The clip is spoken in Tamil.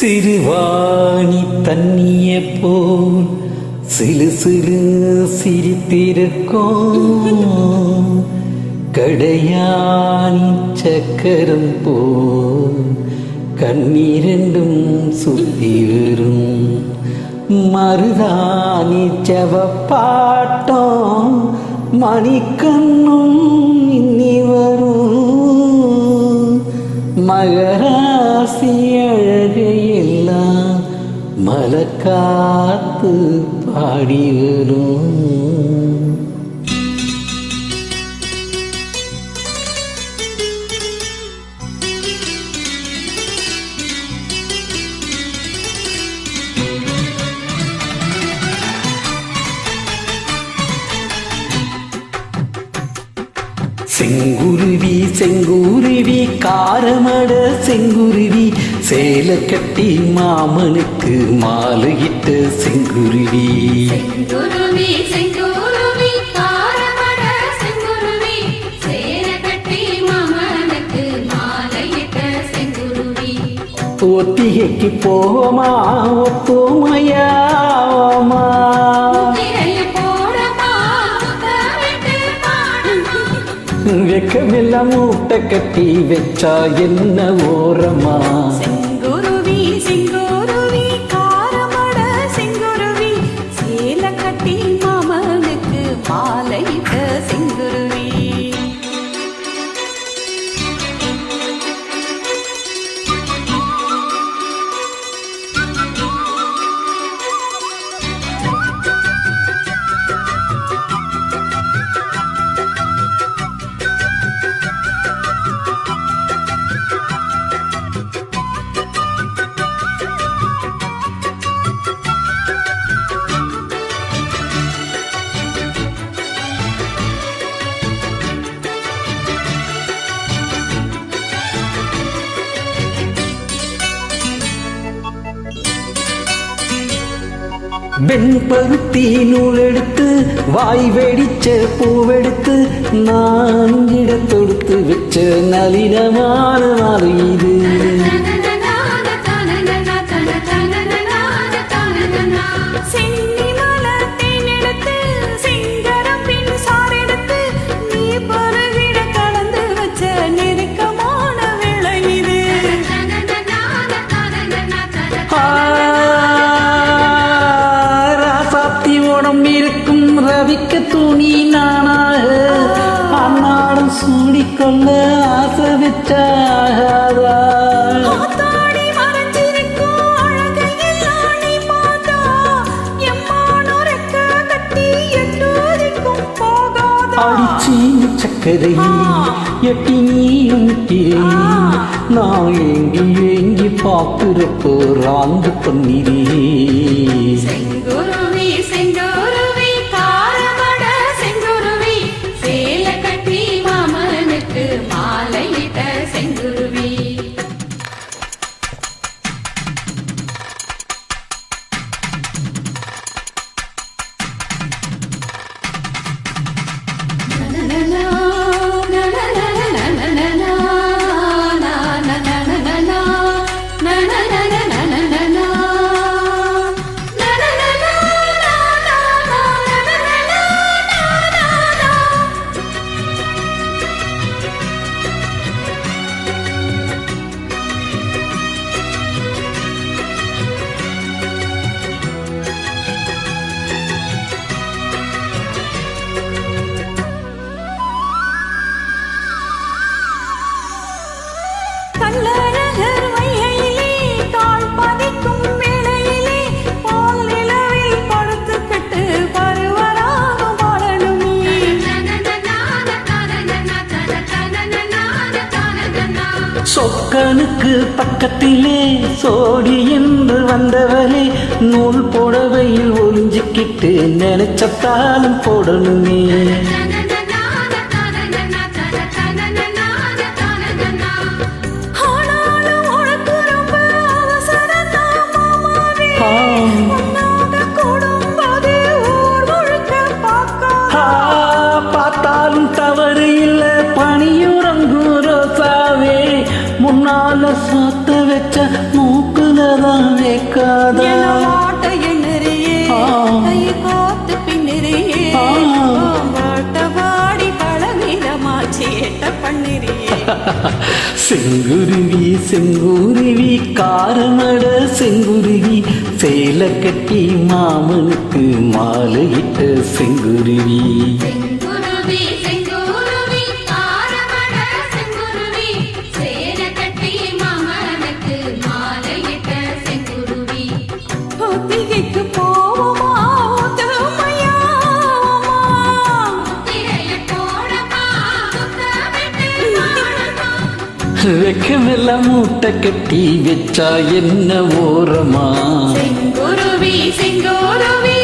சிறுவாணி தண்ணிய போல் சிறு சிறு சிரித்திருக்கும். கடையாணி சக்கரம் போல் கண்ணீரெண்டும் சுத்தி வரும். மருதாணி செவப்பாட்டம் மணிக்கண்ணும் இன்னி வரும். மகராசிய மலக்காத்து பாடி செங்குருவி செங்குருவி காரமட செங்குருவி சேலை கட்டி மாமனுக்கு மாலையிட்ட செங்குருவி. செங்குருவி செங்குருவி காரமட செங்குருவி சேர கட்டி மாமனுக்கு மாலையிட்ட செங்குருவி. ஒத்திகைக்கு போமா ஒத்துமையாமா வெக்கமெல்லாம் மூட்டை கட்டி வச்சா என்ன ஓரமா? வெண்பருத்தி நூல் எடுத்து வாய் வெடிச்ச பூவெடுத்து நான் இட தொடுத்து வச்ச நளினமான மாறு இது. ரவிக்க துணி நானாக அன்னாடம் சூடிக்கொள்ள ஆசை போகாதா? அடிச்சி சக்கரை எட்டி நீயும் நான் ஏங்கி ஏங்கி பார்க்கிறப்போ ராந்து பண்ணிரே. சொக்கனுக்கு பக்கத்திலே சோடி என்று வந்தவளே நூல் புடவையில் ஒளிஞ்சிக்கிட்டு நினைச்சத்தாலும் போடணுமே. ஆனாலும் உனக்கு ரொம்ப அவசரம்தான் பாட்ட பாடி பழமிதமா சேட்ட பண்ணுறியே? செங்குருவி செங்குருவி காரமட செங்குருவி சேலை கட்டி மாமனுக்கு மாலையிட்ட செங்குருவி. வெக்கமெல்லாம் மூட்டை கட்டி வச்சா என்ன ஓரமா? செங்குருவி செங்குருவி